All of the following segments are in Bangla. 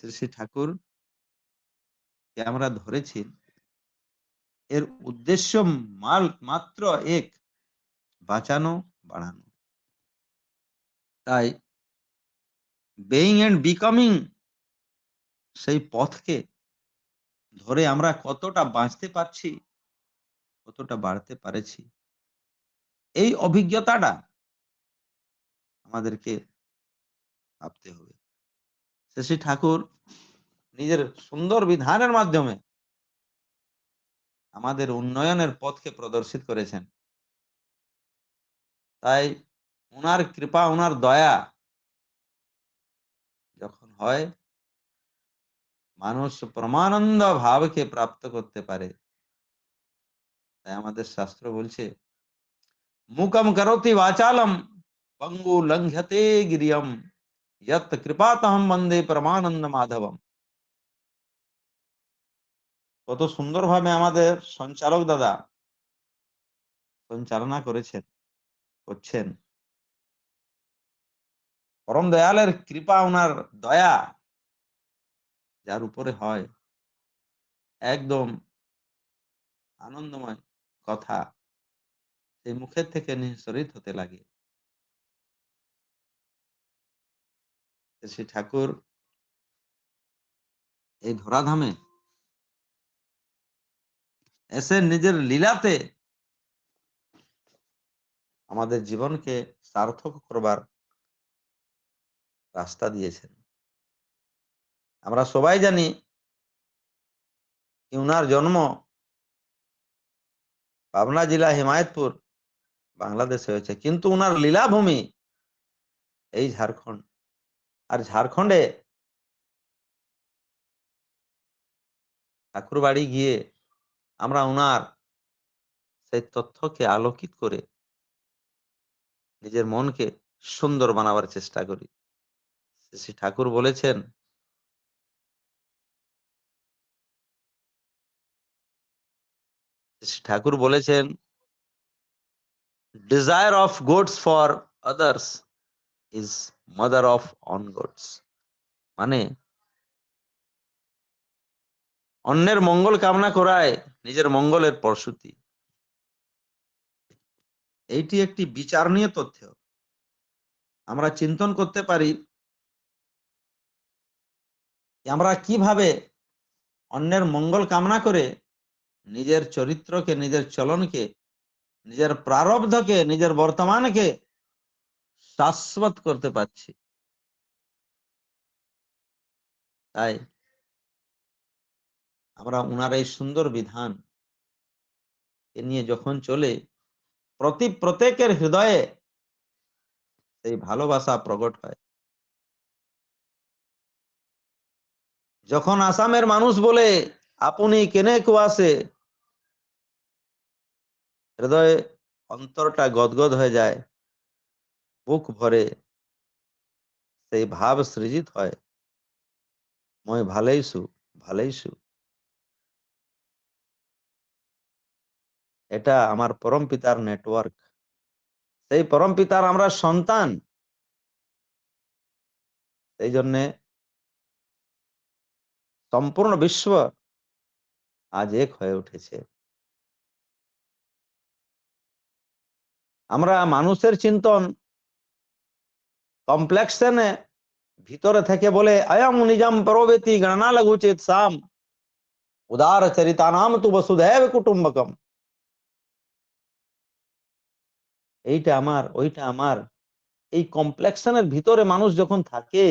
শ্রী ঠাকুর আমরা ধরেছি, এর উদ্দেশ্য মাল মাত্র এক, বাঁচানো, বাড়ানো। তাই বেইং এন্ড বিকামিং সেই পথকে ধরে আমরা কতটা বাঁচতে পারছি, কতটা বাড়তে পারেছি, এই অভিজ্ঞতাটা আমাদেরকে ভাবতে হবে। শ্রী ঠাকুর নিজের সুন্দর বিধানের মাধ্যমে আমাদের উন্নয়নের পথকে প্রদর্শিত করেছেন। তাই উনার কৃপা, উনার দয়া যখন হয়, মানুষ প্রমানন্দ ভাবকে প্রাপ্ত করতে পারে। তাই আমাদের শাস্ত্র বলছে, মুকম করতি বাচালম, পঙ্গু লঙ্ঘতে গিরিয়ম। यत কৃপাতহম বন্দে পরমানন্দ মাধবম কত সুন্দরভাবে আমাদের সঞ্চালক দাদা সঞ্চালনা করেছেন, করছেন। পরম দয়ালের কৃপা ওনার দয়া যার উপরে হয়, একদম আনন্দময় কথা সেই মুখের থেকে নিঃসরিত হতে লাগে। শ্রী ঠাকুর এই ধরাধামে এসে নিজের লীলাতে আমাদের জীবনকে সার্থক করবার রাস্তা দিয়েছেন। আমরা সবাই জানি উনার জন্ম পাবনা জেলা হিমায়তপুর, বাংলাদেশে হয়েছে। কিন্তু উনার লীলাভূমি এই ঝাড়খণ্ড। আর ঝাড়খণ্ডে ঠাকুর বাড়ি গিয়ে আমরা ওনার সেই তথ্যকে আলোকিত করে নিজের মনকে সুন্দর বানাবার চেষ্টা করি। শ্রী ঠাকুর বলেছেন ঠাকুর বলেছেন desire of goods for others is mother of on goods মানে অন্যের মঙ্গল কামনা করায় নিজের মঙ্গলের প্রসূতি। এইটি একটি বিচারণীয় তথ্য। আমরা চিন্তন করতে পারি আমরা কীভাবে অন্যের মঙ্গল কামনা করে নিজের চরিত্রকে, নিজের চলনকে, নিজের প্রারব্ধকে, নিজের বর্তমানকে শাশ্বত করতে পারছি। তাই আমরা উনার এই সুন্দর বিধান এ নিয়ে যখন চলে, প্রতি প্রত্যেকের হৃদয়ে সেই ভালোবাসা প্রকট হয়। যখন আসামের মানুষ বলে, আপনি কেনে কুয়াশে? হৃদয়ে অন্তরটা গদগদ হয়ে যায়। বুক ভরে সেই ভাব সৃজিত হয়। মই ভালেইছু ভালেইছু এটা আমার পরম পিতার নেটওয়ার্ক সেই পরম পিতার আমরা সন্তান। সেই জন্যে সম্পূর্ণ বিশ্ব আজ এক হয়ে উঠেছে। আমরা মানুষের চিন্তন কমপ্লেক্সনে ভিতরে থেকে বলে অয়ম নিজাম পরবেতি গণনা লঘুচিত সাম উদার চরিতা নাম তু বসুধৈব কুটুম্বকম এইটা আমার ওইটা আমার এই কমপ্লেক্সনের ভিতরে মানুষ যখন থাকে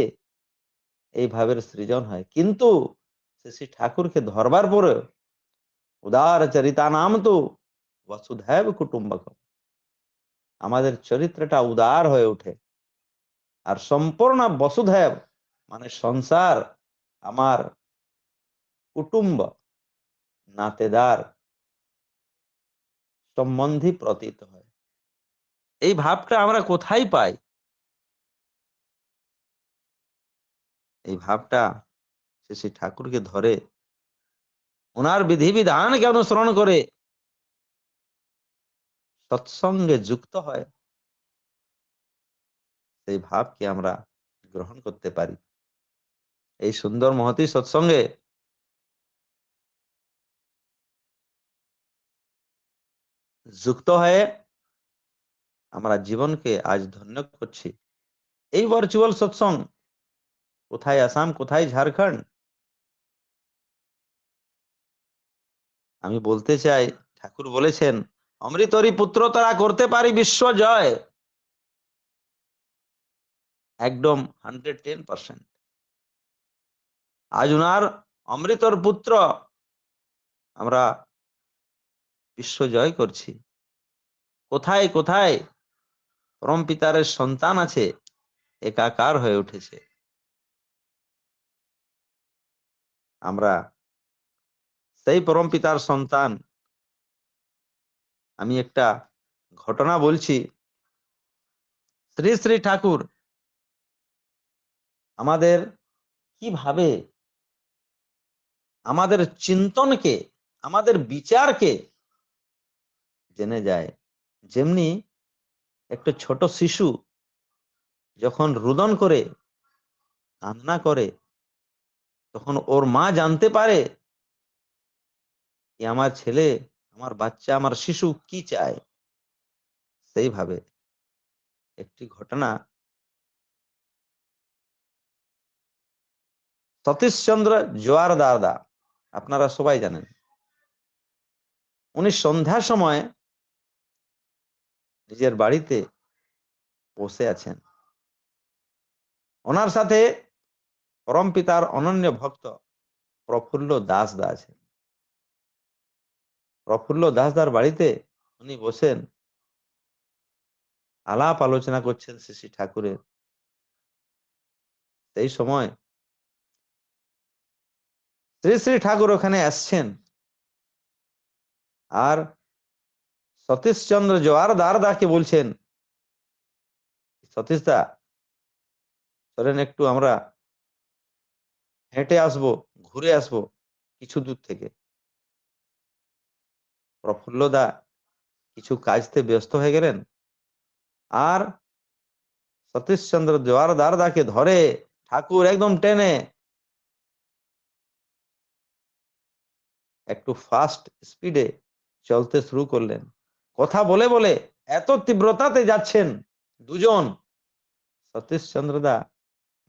এই ভাবের সৃজন হয় কিন্তু শ্রী ঠাকুরকে ধরবার পরে উদার চরিতা নাম তো বসুধৈব কুটুম্বকম আমাদের চরিত্রটা উদার হয়ে ওঠে আর সম্পূর্ণ বসুধৈব মানে সংসার, আমার কুটুম্ব, নাতেদার সম্বন্ধী প্রতীত হয়। এই ভাবটা আমরা কোথায় পাই? এই ভাবটা সে শ্রী ঠাকুরকে ধরে ওনার বিধিবিধানকে অনুসরণ করে সৎসঙ্গে যুক্ত হয়। সেই ভাবকে আমরা গ্রহণ করতে পারি। এই সুন্দর মহতি সৎসঙ্গে যুক্ত হয়ে আমরা জীবনকে আজ ধন্য করছি। এই ভার্চুয়াল সৎসঙ্গ কোথায় আসাম, কোথায় ঝাড়খণ্ড? আমি বলতে চাই, ঠাকুর বলেছেন অমৃতরি পুত্র তারা করতে পারি বিশ্ব জয়। একদম হান্ড্রেড টেন পার্সেন্ট আজ উনার অমৃতর পুত্র। আমরা বিশ্ব জয় করছি। কোথায় কোথায়? পরম পিতারের সন্তান আছে, একাকার হয়ে উঠেছে। আমরা সেই পরম পিতার সন্তান। আমি একটা ঘটনা বলছি। শ্রী শ্রী ঠাকুর আমাদের কীভাবে আমাদের চিন্তনকে, আমাদের বিচারকে জেনে যায়। যেমনি একটা ছোট শিশু যখন রুদন করে, কান্না করে, তখন ওর মা জানতে পারে আমার ছেলে, আমার বাচ্চা, আমার শিশু কি চায়। সেইভাবে একটি ঘটনা সতীশচন্দ্র জোয়ার দাদা, আপনারা সবাই জানেন। উনি সন্ধ্যা সময় নিজের বাড়িতে বসে আছেন। ওনার সাথে পরম পিতার অনন্য ভক্ত প্রফুল্ল দাস দা আছেন। প্রফুল্ল দাসদার বাড়িতে উনি বসেন। আলাপ আলোচনা করছেন শ্রী ঠাকুরের। সেই সময় শ্রী শ্রী ঠাকুর ওখানে আসছেন। আর সতীশচন্দ্র জোয়ার দারদাকে বলছেন, সতীশ দা, চলেন একটু আমরা হেঁটে আসব, ঘুরে আসব কিছু দূর থেকে। প্রফুল্লদা কিছু কাজতে ব্যস্ত হয়ে গেলেন। আর সতীশ সতীশচন্দ্র জোয়ারদার দাকে ধরে ঠাকুর একদম টেনে একটু ফাস্ট স্পিডে চলতে শুরু করলেন। কথা বলে বলে এত তীব্রতাতে যাচ্ছেন দুজন। সতীশচন্দ্র দা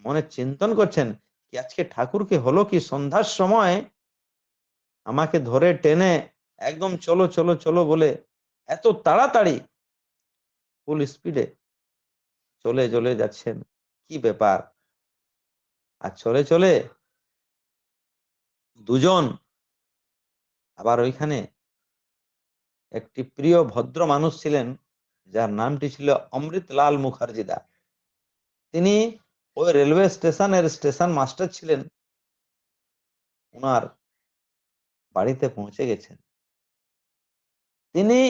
মনে চিন্তন করছেন, কি আজকে ঠাকুরকে হলো কি সন্ধ্যার সময়? আমাকে ধরে টেনে একদম চলো চলো চলো বলে এত তাড়াতাড়ি ফুল স্পিডে চলে চলে যাচ্ছেন। কি ব্যাপার? আর চলে চলে দুজন আবার ওইখানে একটি প্রিয় ভদ্র মানুষ ছিলেন, যার নামটি ছিল অমৃতলাল মুখার্জি দা। তিনি ওই রেলওয়ে স্টেশনের স্টেশন মাস্টার ছিলেন। উনার বাড়িতে পৌঁছে গেছেন। তিনি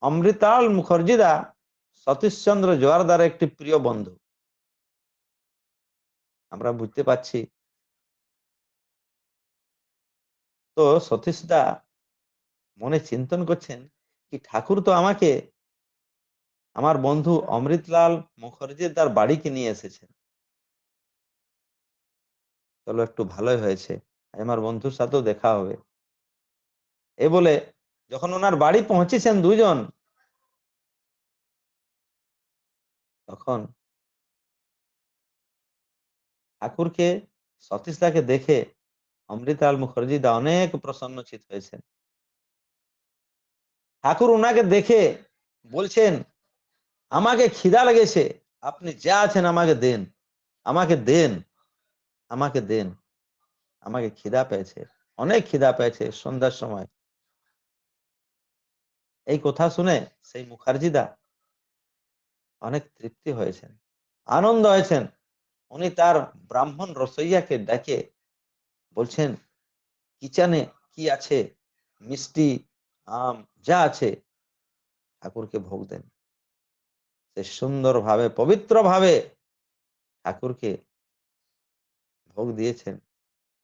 অমৃতাল মুখার্জিদা সতীশচন্দ্র জোয়ারদার একটি প্রিয় বন্ধু। আমরা বুঝতে পারছি তো সতীশ দা মনে চিন্তন করছেন কি ঠাকুর তো আমাকে, আমার বন্ধু অমৃতলাল মুখার্জির তার বাড়িকে নিয়ে এসেছেন। চলো একটু ভালোই হয়েছে আমার বন্ধুর সাথেও দেখা হবে। এ বলে যখন ওনার বাড়ি পৌঁছেছেন দুজন তখন ঠাকুরকে সতীশ দাকে দেখে অমৃতাল মুখার্জি দা অনেক প্রসন্নচিত হয়েছেন। ঠাকুর ওনাকে দেখে বলছেন, আমাকে খিদা লেগেছে, আপনি যা আছেন আমাকে দেন আমাকে দেন আমাকে দেন, আমাকে খিদা পেয়েছে, অনেক খিদা পেয়েছে সন্ধ্যার সময়। এই কথা শুনে সেই মুখার্জি দা অনেক তৃপ্তি হয়েছেন, আনন্দ হয়েছেন। উনি তার ব্রাহ্মণ রসইয়াকে ডেকে বলছেন, কিচেনে কি আছে? মিষ্টি, আম, যা আছে। ঠাকুরকে ভোগ দেন। সে সুন্দর ভাবে পবিত্র ভাবে ঠাকুরকে ভোগ দিয়েছেন।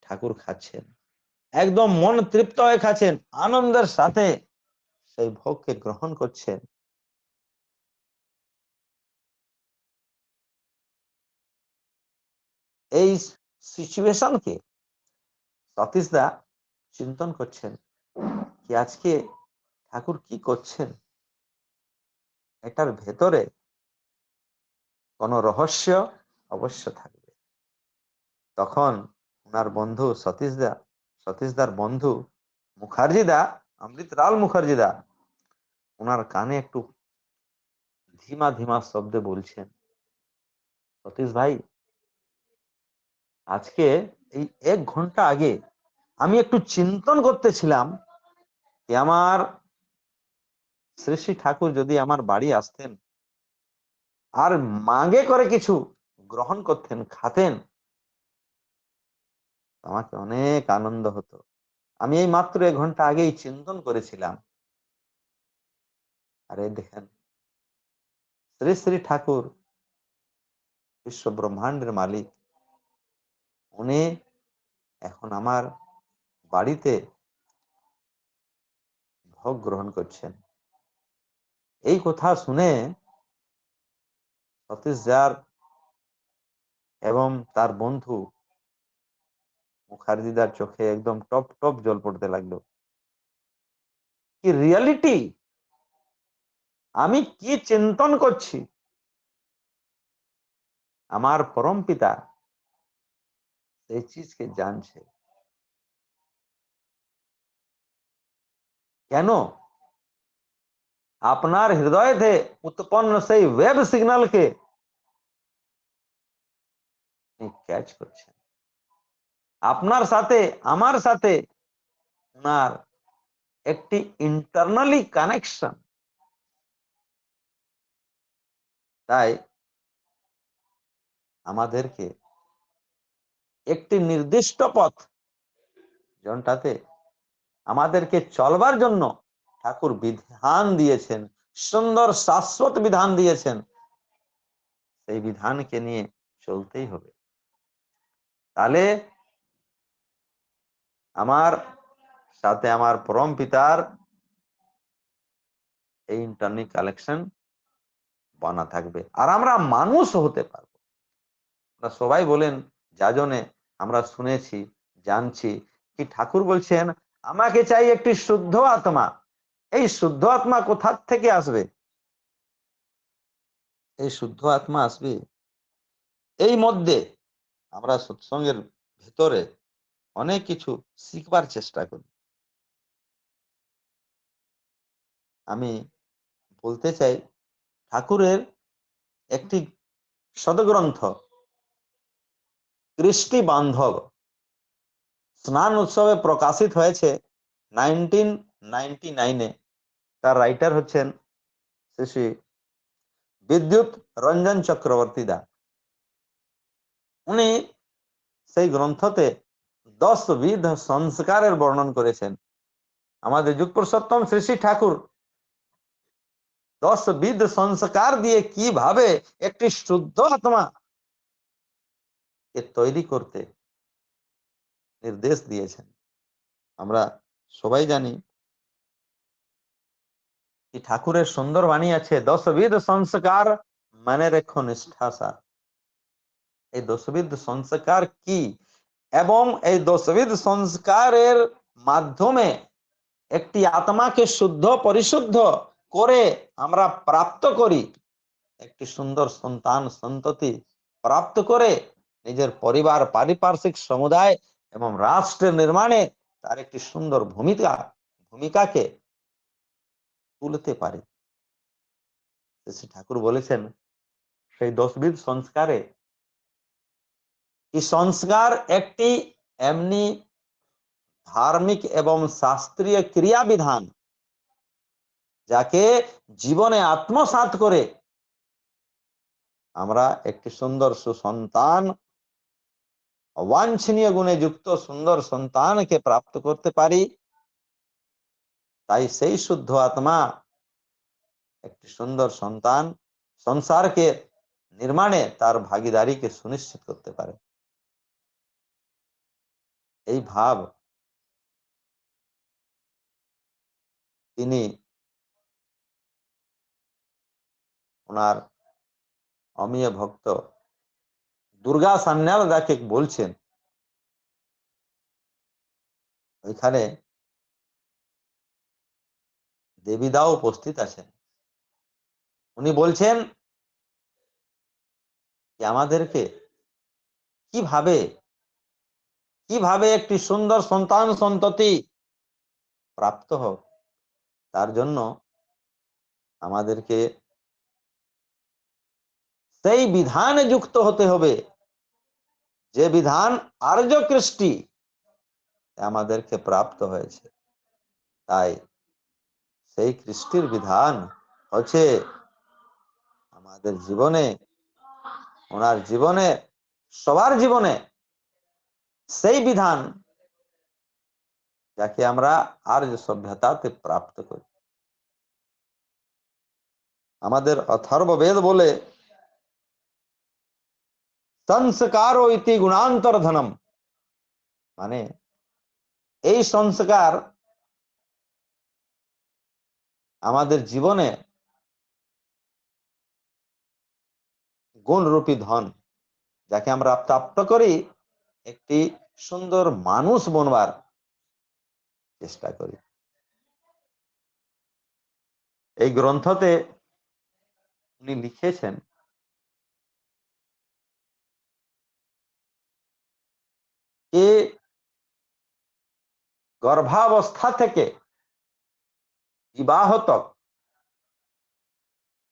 ঠাকুর খাচ্ছেন। একদম মন তৃপ্ত হয়ে খাচ্ছেন। আনন্দের সাথে সেই ভোগকে গ্রহণ করছেন। এই সিচুয়েশনকে সতীশদা চিন্তন করছেন, কি আজকে ঠাকুর কি করছেন? এটার ভেতরে কোন রহস্য অবশ্য থাকবে। তখন ওনার বন্ধু সতীশদা, সতীশদার বন্ধু মুখার্জিদা অমৃতলাল মুখার্জিদা ওনার কানে একটু ধীমা ধীমা শব্দে বলছেন, সতীশ ভাই, আজকে এই এক ঘণ্টা আগে আমি একটু চিন্তন করতেছিলাম যে আমার শ্রী শ্রী ঠাকুর যদি আমার বাড়ি আসতেন আর মাগে করে কিছু গ্রহণ করতেন, খাতেন, আমাকে অনেক আনন্দ হতো। আমি এই মাত্র এক ঘণ্টা আগেই চিন্তন করেছিলাম। আরে দেখেন শ্রী শ্রী ঠাকুর বিশ্ব ব্রহ্মাণ্ডের মালিক। উনি এখন আমার বাড়িতে ভোগ গ্রহণ করছেন। এই কথা শুনে সতীশ যার এবং তার বন্ধু মুখার্জিদার চোখে একদম টপ টপ জল পড়তে লাগল। কি রিয়ালিটি আমি কি চিন্তন করছি? আমার পরম পিতা সেই চিজকে জানছে কেন আপনার হৃদয় থেকে উৎপন্ন সেই ওয়েব সিগন্যালকে ক্যাচ করছেন আপনার সাথে আমার সাথে ওনার একটি ইন্টারনালি কানেকশন তাই আমাদেরকে একটি নির্দিষ্ট পথ। জনটাতে আমাদেরকে চলবার জন্য ঠাকুর বিধান দিয়েছেন, সুন্দর শাশ্বত বিধান দিয়েছেন। সেই বিধানকে নিয়ে চলতেই হবে। তাহলে আমার সাথে আমার পরম পিতার এই ইন্টারনিক কালেকশন বানা থাকবে। আর আমরা মানুষ হতে পারব। সবাই বলেন, যাজনে আমরা শুনেছি, জানছি কি ঠাকুর বলছেন, আমাকে চাই একটি শুদ্ধ আত্মা। এই শুদ্ধ আত্মা কোথার থেকে আসবে? এই শুদ্ধ আত্মা আসবে এই মধ্যে আমরা সৎসঙ্গের ভেতরে অনেক কিছু শিখবার চেষ্টা করি। আমি বলতে চাই, ঠাকুরের একটি সদগ্রন্থ কৃষ্টি বান্ধব স্নান উৎসবে প্রকাশিত হয়েছে নাইনটিন নাইনটি নাইনে। তার রাইটার হচ্ছেন শ্রী বিদ্যুৎ রঞ্জন চক্রবর্তী দা। উনি সেই গ্রন্থতে দশ বিধ সংস্কারের বর্ণন করেছেন। আমাদের যুগপুরুষোত্তম শ্রী শ্রী ঠাকুর দশ বিধ সংস্কার দিয়ে কীভাবে একটি শুদ্ধ আত্মা কে তৈরি করতে নির্দেশ দিয়েছেন। আমরা সবাই জানি কি ঠাকুরের সুন্দর বাণী আছে, দশবিধ সংস্কার মানে রেখো নিষ্ঠাসার এই দশবিধ সংস্কার কি? এবং এই দশবিধ সংস্কারের মাধ্যমে একটি আত্মাকে শুদ্ধ, পরিশুদ্ধ করে আমরা প্রাপ্ত করি। একটি সুন্দর সন্তান, সন্ততি প্রাপ্ত করে নিজের পরিবার, পারিপার্শ্বিক সমুদায় এবং রাষ্ট্রের নির্মাণে তার একটি সুন্দর ভূমিকা, ভূমিকাকে তুলতে পারে। শ্রী ঠাকুর বলেছেন, সেই দশবিধ সংস্কারে এই সংস্কার একটি এমনি ধার্মিক এবং শাস্ত্রীয় ক্রিয়াবিধান যাকে জীবনে আত্মসাত করে আমরা একটি সুন্দর সুসন্তান অবাঞ্ছনীয় গুণে যুক্ত সুন্দর সন্তানকে প্রাপ্ত করতে পারি। তাই সেই শুদ্ধ আত্মা একটি সুন্দর সন্তান সংসারকে নির্মাণে তার ভাগিদারিকে সুনিশ্চিত করতে পারে। এই ভাব তিনি ওনার অমীয় ভক্ত দুর্গা সান্যাল দাকে বলছেন। ওইখানে দেবীদাও উপস্থিত আছেন। উনি বলছেন যে আমাদেরকে কীভাবে কীভাবে একটি সুন্দর সন্তান সন্ততি প্রাপ্ত হোক, তার জন্য আমাদেরকে সেই বিধানে যুক্ত হতে হবে। যে বিধান আর্য কৃষ্টি আমাদেরকে প্রাপ্ত হয়েছে। তাই সেই কৃষ্টির বিধান হচ্ছে আমাদের জীবনে, ওনার জীবনে, সবার জীবনে সেই বিধান যাকে আমরা আর্য সভ্যতাতে প্রাপ্ত করি। আমাদের অথর্ব বেদ বলে সংস্কার ইতি গুণান্তর ধনম মানে এই সংস্কার আমাদের জীবনে গুণরূপী ধন, যাকে আমরা প্রাপ্ত করি, একটি সুন্দর মানুষ বনবার চেষ্টা করি। এই গ্রন্থতে উনি লিখেছেন এ গর্ভাবস্থা থেকে বিবাহ তক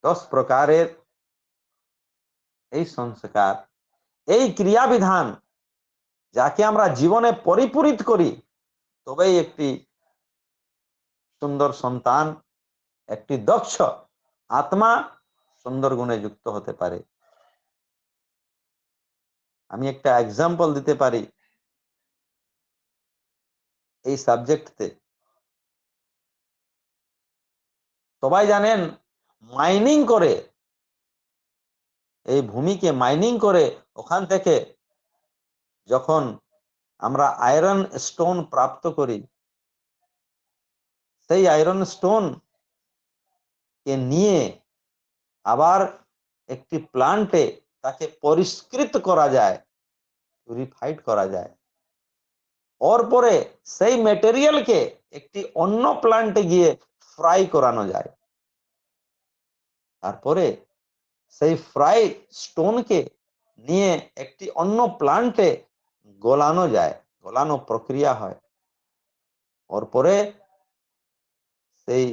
দশ প্রকারের এই সংস্কার, এই ক্রিয়া বিধান যাকে আমরা জীবনে পরিপূরিত করি, তবেই একটি সুন্দর সন্তান, একটি দক্ষ আত্মা সুন্দর গুণে যুক্ত হতে পারে। আমি একটা এক্সাম্পল দিতে পারি। এই সাবজেক্টতে সবাই জানেন মাইনিং করে। এই ভূমিকে মাইনিং করে ওখান থেকে যখন আমরা আয়রন স্টোন প্রাপ্ত করি, সেই আয়রন স্টোন কে নিয়ে আবার একটি প্লান্টে তাকে পরিষ্কৃত করা যায় পিউরিফাইড করা যায়। ওর পরে সেই মেটেরিয়ালকে একটি অন্য প্লান্টে গিয়ে ফ্রাই করানো যায় তারপরে সেই ফ্রাই স্টোনকে নিয়ে একটি অন্য প্লান্টে গলানো যায় গলানো প্রক্রিয়া হয় ওর পরে সেই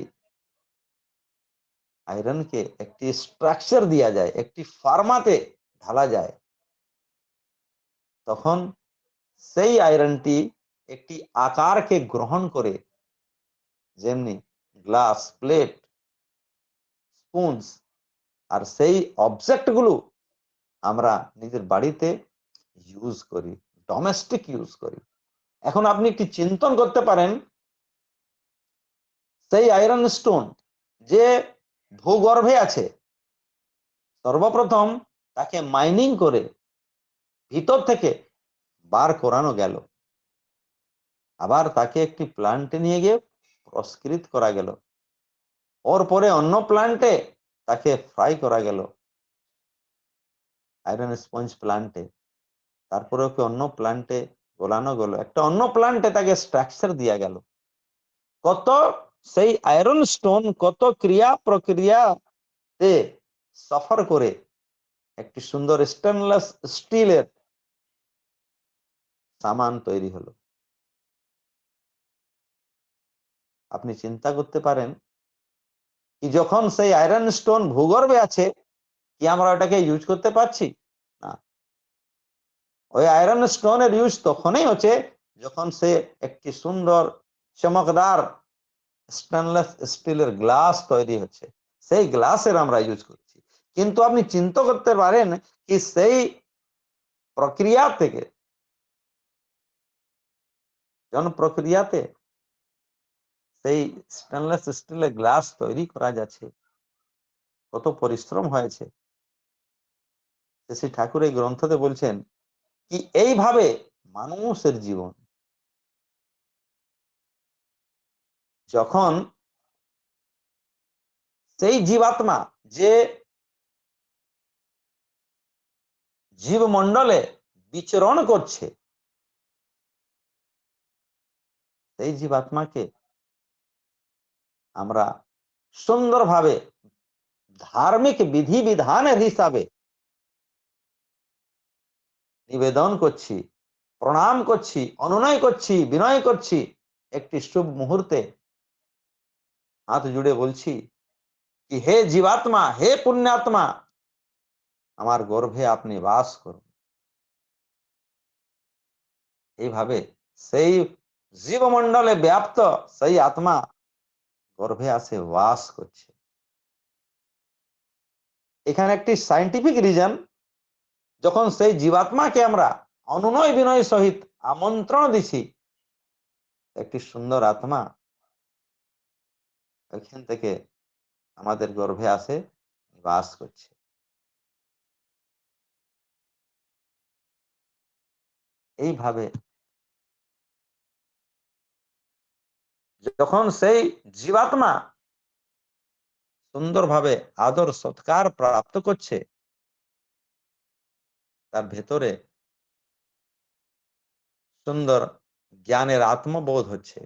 আয়রনকে একটি স্ট্রাকচার দেওয়া যায় একটি ফার্মাতে ঢালা যায় তখন সেই আয়রনটি একটি আকারকে গ্রহণ করে যেমনি গ্লাস, প্লেট, স্পুনস, আর সেই অবজেক্টগুলো আমরা নিজের বাড়িতে ইউজ করি ডোমেস্টিক ইউজ করি। এখন আপনি একটি চিন্তন করতে পারেন, সেই আয়রন স্টোন যে ভূগর্ভে আছে, সর্বপ্রথম তাকে মাইনিং করে ভিতর থেকে বার করানো গেল। আবার তাকে একটি প্লান্টে নিয়ে গিয়ে প্রস্কৃত করা গেল। ওর পরে অন্য প্লান্টে তাকে ফ্রাই করা গেল। আয়রন স্পঞ্জ প্লান্টে তারপরে ওকে অন্য প্লান্টে গোলানো গেল? একটা অন্য প্লান্টে তাকে স্ট্রাকচার দিয়া গেল। কত সেই আয়রন স্টোন কত ক্রিয়া প্রক্রিয়াতে সফর করে একটি সুন্দর স্টেনলেস স্টিলের সামান তৈরি হলো। আপনি চিন্তা করতে পারেন কি যখন সেই আয়রন স্টোন ভূগর্ভে আছে, কি আমরা ওটাকে ইউজ করতে পারছি? না। ওই আয়রন স্টোনের ইউজ তখনই হচ্ছে যখন সে একটি সুন্দর চমকদার স্টেনলেস স্টিলের গ্লাস তৈরি হচ্ছে। সেই গ্লাসের আমরা ইউজ করছি। কিন্তু আপনি চিন্তা করতে পারেন কি সেই প্রক্রিয়া থেকে জন প্রক্রিয়াতে সেই স্টেনলেস স্টিলের গ্লাস তৈরি করা যাচ্ছে। কত পরিশ্রম হয়েছে। শ্রী ঠাকুর এই গ্রন্থতে বলছেন কি এইভাবে মানুষের জীবন। যখন সেই জীবাত্মা যে জীবমণ্ডলে বিচরণ করছে, সেই জীবাত্মাকে আমরা সুন্দরভাবে ধার্মিক বিধি বিধানের হিসাবে নিবেদন করছি, প্রণাম করছি, অনুনয় করছি, বিনয় করছি, একটি শুভ মুহূর্তে হাত জুড়ে বলছি কি হে জীবাত্মা, হে পুণ্যাত্মা, আমার গর্ভে আপনি বাস করুন। এইভাবে সেই জীবমণ্ডলে ব্যাপ্ত সেই আত্মা গর্ভে আসে বাস করছে। এখানে একটি সাইন্টিফিক রিজন যখন সেই জীবাত্মাকে আমরা অনুনয় বিনয় সহিত আমন্ত্রণ দিছি, একটি সুন্দর আত্মা, ওইখান থেকে আমাদের গর্ভে আসে, বাস করছে। এইভাবে যখন সেই জীবাত্মা সুন্দরভাবে আদর সৎকার প্রাপ্ত করছে, তার ভেতরে সুন্দর জ্ঞানের আত্মবোধ হচ্ছে।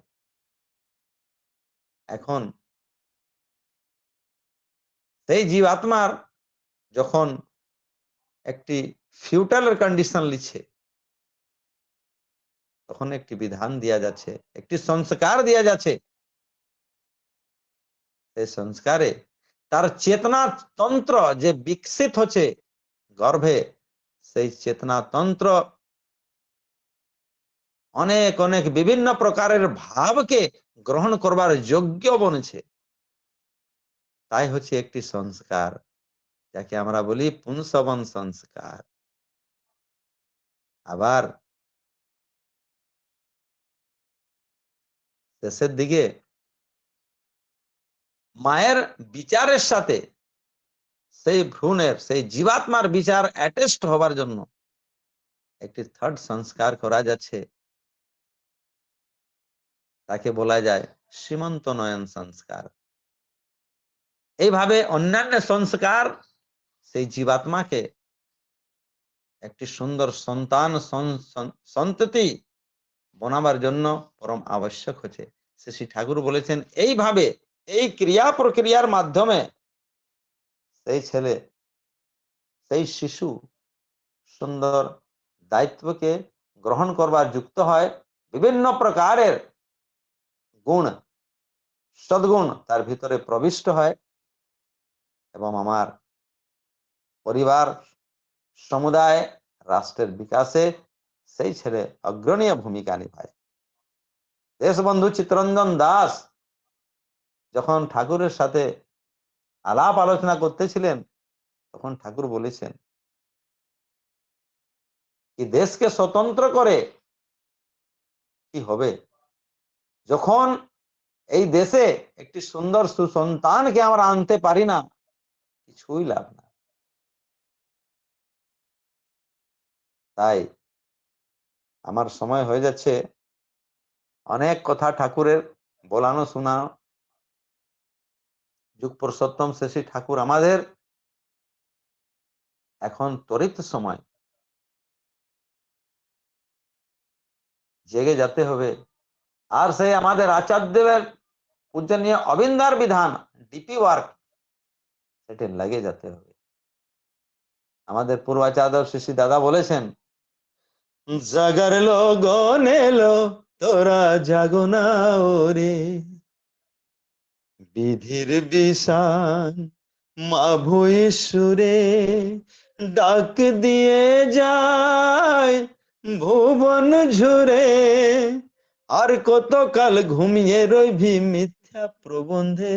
এখন সেই জীবাত্মার যখন একটি ফিউটালের কন্ডিশন লিচ্ছে তখন একটি বিধান দেয়া যাচ্ছে, একটি সংস্কার দেয়া যাচ্ছে। সেই সংস্কারে তার চেতনা তন্ত্র যে বিকশিত হচ্ছে গর্ভে, সেই চেতনা তন্ত্র অনেক অনেক বিভিন্ন প্রকারের ভাবকে গ্রহণ করবার যোগ্য বনেছে। তাই হচ্ছে একটি সংস্কার, যাকে আমরা বলি পুংসবন সংস্কার। আবার শেষের দিকে মায়ের বিচারের সাথে সেই ভ্রূণের, সেই জীবাত্মার বিচার অ্যাটেস্ট হবার জন্য একটি থার্ড সংস্কার করা যাচ্ছে। তাকে বলা যায় সীমন্ত নয়ন সংস্কার। এইভাবে অন্যান্য সংস্কার সেই জীবাত্মাকে একটি সুন্দর সন্তান সন্ততি বনাবার জন্য পরম আবশ্যক হচ্ছে। শ্রী ঠাকুর বলেছেন, এইভাবে এই ক্রিয়া প্রক্রিয়ার মাধ্যমে সেই ছেলে, সেই শিশু সুন্দর দায়িত্বকে গ্রহণ করবার যুক্ত হয়, বিভিন্ন প্রকারের গুণ, সদ্গুণ তার ভিতরে প্রবিষ্ট হয় এবং আমার পরিবার, সমুদায়, রাষ্ট্রের বিকাশে সেই ছেলে অগ্রণীয় ভূমিকা নিভায়। দেশবন্ধু চিত্তরঞ্জন দাস যখন ঠাকুরের সাথে আলাপ আলোচনা করতেছিলেন, তখন ঠাকুর বলেছেন, কি দেশকে স্বতন্ত্র করে কি হবে? যখন এই দেশে একটি সুন্দর সুসন্তানকে আমরা আনতে পারি না, কিছুই লাভ না তাই আমার সময় হয়ে যাচ্ছে। অনেক কথা ঠাকুরের বলানো শোনানো। যুগ পুরুষোত্তম শেষী ঠাকুর আমাদের এখন তরিত সময়। জেগে যেতে হবে। আর সেই আমাদের আচার্যের পূজনীয় অবিন্দার বিধান ডিপি ওয়ার্ক সেটা লাগে যেতে হবে। আমাদের পূর্বাচার্য শিশি দাদা বলেছেন জাগার লগন এলো তোরা জাগো না ওরে। বিধির বিষান মা ভুইসুরে ডাক দিয়ে যায় ভুবন ঝুরে। আর কতকাল ঘুমিয়ে রইবি মিথ্যা প্রবন্ধে?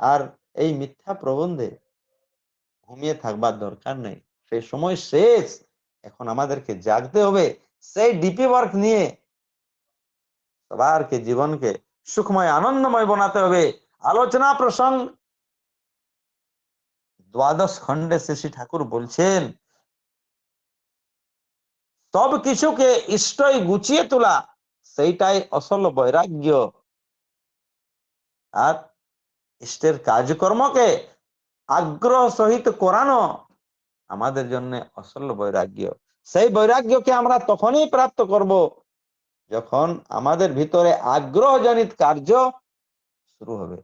আর এই মিথ্যা প্রবন্ধে ঘুমিয়ে থাকবার দরকার নেই। সেই সময় শেষ। এখন আমাদেরকে জাগতে হবে সেই ডিপি ওয়ার্ক নিয়ে। সবারকে, জীবনকে সুখময়, আনন্দময় বানাতে হবে। আলোচনা, প্রসঙ্গ। দ্বাদশ খণ্ডে শ্রী ঠাকুর বলছেন, সব কিছুকে ইষ্টই গুছিয়ে তোলা, সেইটাই আসল বৈরাগ্য। আর ইষ্টের কাজকর্মকে আগ্রহ সহিত করানো আমাদের জন্য আসল বৈরাগ্য। সেই বৈরাগ্যকে আমরা তখনই প্রাপ্ত করব যখন আমাদের ভিতরে আগ্রহজনিত কার্য শুরু হবে।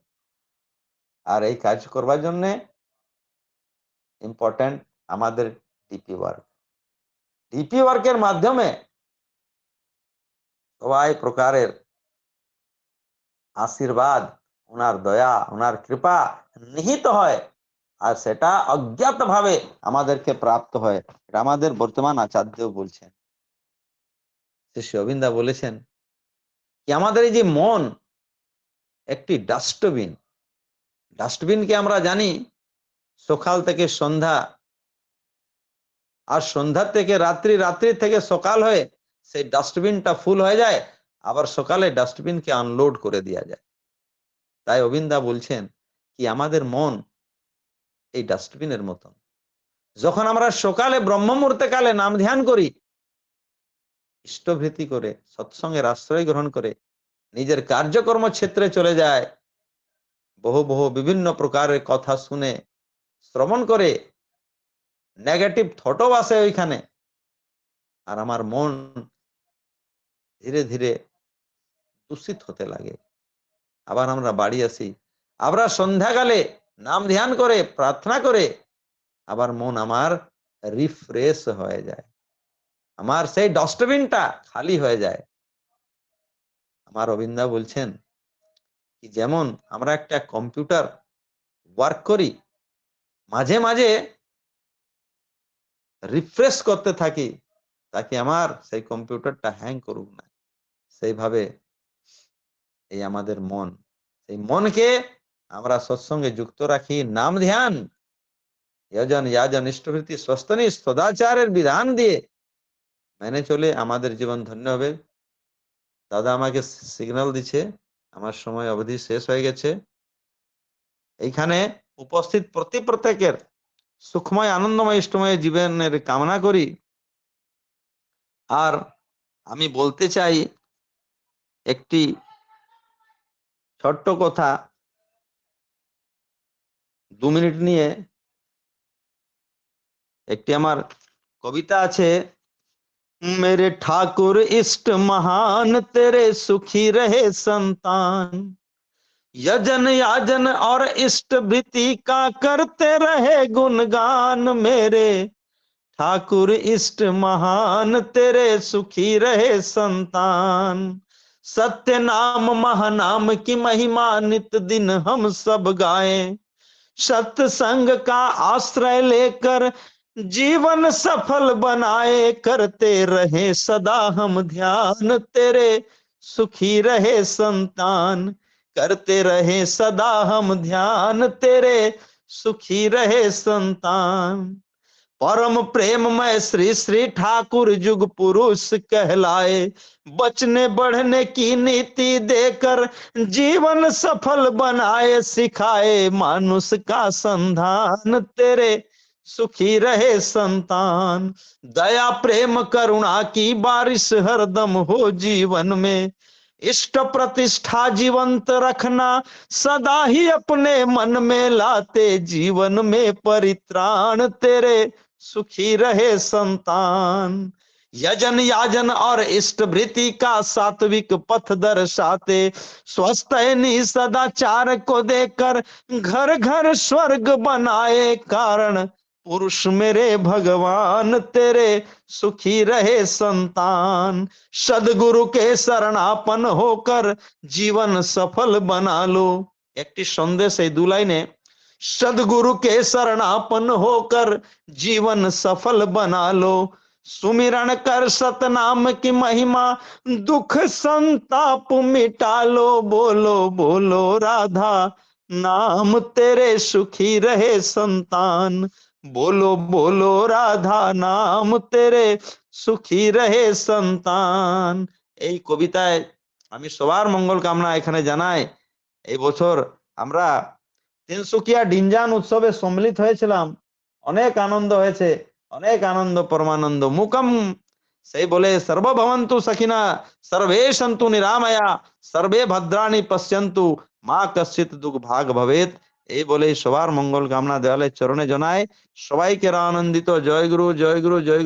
আর এই কাজ করবার জন্য ইম্পর্টেন্ট আমাদের ডিপি ওয়ার্ক ডিপি ওয়ার্কের মাধ্যমে সবাই প্রকারের আশীর্বাদ, ওনার দয়া, ওনার কৃপা নিহিত হয়। আর সেটা অজ্ঞাত ভাবে আমাদেরকে প্রাপ্ত হয়। এটা আমাদের বর্তমান আচার্য বলছেন। অবিন্দা বলেছেন কি, আমাদের এই যে মন একটি ডাস্টবিন। ডাস্টবিনকে আমরা জানি সকাল থেকে সন্ধ্যা। আর সন্ধ্যা থেকে রাত্রি রাত্রি থেকে সকাল হয়ে সেই ডাস্টবিনটা ফুল হয়ে যায়, আবার সকালে ডাস্টবিনকে আনলোড করে দেওয়া যায়। তাই অবিন্দা বলছেন কি, আমাদের মন এই ডাস্টবিনের মতন। যখন আমরা সকালে ব্রহ্ম মুহূর্তে কালে নাম ধ্যান করি, ইষ্টভৃতি করে, সৎসঙ্গের আশ্রয় গ্রহণ করে, নিজের কার্যকর্ম ক্ষেত্রে চলে যায়, বহু বহু বিভিন্ন প্রকারের কথা শুনে, শ্রবণ করে নেগেটিভ থটও আসে ওইখানে। আর আমার মন ধীরে ধীরে দূষিত হতে লাগে। আবার আমরা বাড়ি আসি। আমরা সন্ধ্যাকালে নাম ধ্যান করে, প্রার্থনা করে, আবার মন আমার রিফ্রেশ হয়ে যায়। আমার সেই ডাস্টবিনটা খালি হয়ে যায়। আমার অবিন্দা বলছেন কি যেমন আমরা একটা কম্পিউটার ওয়ার্ক করি, মাঝে মাঝে রিফ্রেশ করতে থাকি, তাকে আমার সেই কম্পিউটারটা হ্যাং করুক না। সেইভাবে এই আমাদের মন, সেই মনকে আমরা সৎসঙ্গে যুক্ত রাখি। নাম ধ্যান। যজন ইয়াজন ইষ্টভৃতি স্বস্তনি সদাচারের বিধান দিয়ে মেনে চলে আমাদের জীবন ধন্য হবে। দাদা আমাকে সিগন্যাল দিচ্ছে, আমার সময় অবধি শেষ হয়ে গেছে। এইখানে উপস্থিত প্রতি প্রত্যেকের সুখময়, আনন্দময়, ইষ্টময় জীবনের কামনা করি। আর আমি বলতে চাই, একটি ছোট্ট কথা দু মিনিট নিয়ে একটি আমার কবিতা আছে मेरे ठाकुर इष्ट महान तेरे सुखी रहे संतान यजन याजन और इष्ट भृति का करते रहे गुणगान मेरे ठाकुर इष्ट महान तेरे सुखी रहे संतान सत्य नाम महानाम की महिमा नित दिन हम सब गाएं सत्संग का आश्रय लेकर जीवन सफल बनाए करते रहे सदा हम ध्यान तेरे सुखी रहे संतान, करते रहे सदा हम ध्यान तेरे सुखी रहे संतान। परम प्रेममय श्री श्री ठाकुर जुग पुरुष कहलाए। बचने, बढ़ने की नीति देकर जीवन सफल बनाए, सिखाए मानुष का संधान तेरे। सुखी रहे संतान, दया, प्रेम, करुणा की बारिश हरदम हो जीवन में। इष्ट प्रतिष्ठा जीवंत रखना सदा ही अपने मन में लाते, जीवन में परित्राण तेरे। सुखी रहे संतान यजन याजन और इष्ट भृति का सात्विक पथ दर्शाते स्वस्थ सदाचार को देकर घर घर स्वर्ग बनाए कारण पुरुष मेरे भगवान तेरे सुखी रहे संतान सदगुरु के शरणापन होकर जीवन सफल बना लो একটি সন্দেশ এই দু লাইনে सदगुरु के शरणापन होकर जीवन सफल बना लो सुमिरण कर सतनाम की महिमा दुख संताप मिटा लो बोलो बोलो राधा नाम तेरे सुखी रहे संतान बोलो बोलो राधा नाम तेरे সুখী রহে সন্তান এই কবিতায় আমি সবার মঙ্গল কামনা এখানে জানাই এই বছর আমরা তিনসুকিয়া ডিনজান উৎসবে সম্মিলিত হয়েছিলাম। অনেক আনন্দ হয়েছে, অনেক আনন্দ, পরমানন্দ। মুকম, সেই বলে সর্বভবন্তু সখিনা, সর্বে সন্তু নিরাময়া, সর্বে ভদ্রাণী পশ্যন্তু, মা কশ্চিত দুঃখ ভাগ ভবেত এই বলে সবার মঙ্গল কামনা দেওয়ালের চরণে জানায়। সবাইকে আনন্দিত জয় গুরু জয় গুরু জয় গুরু।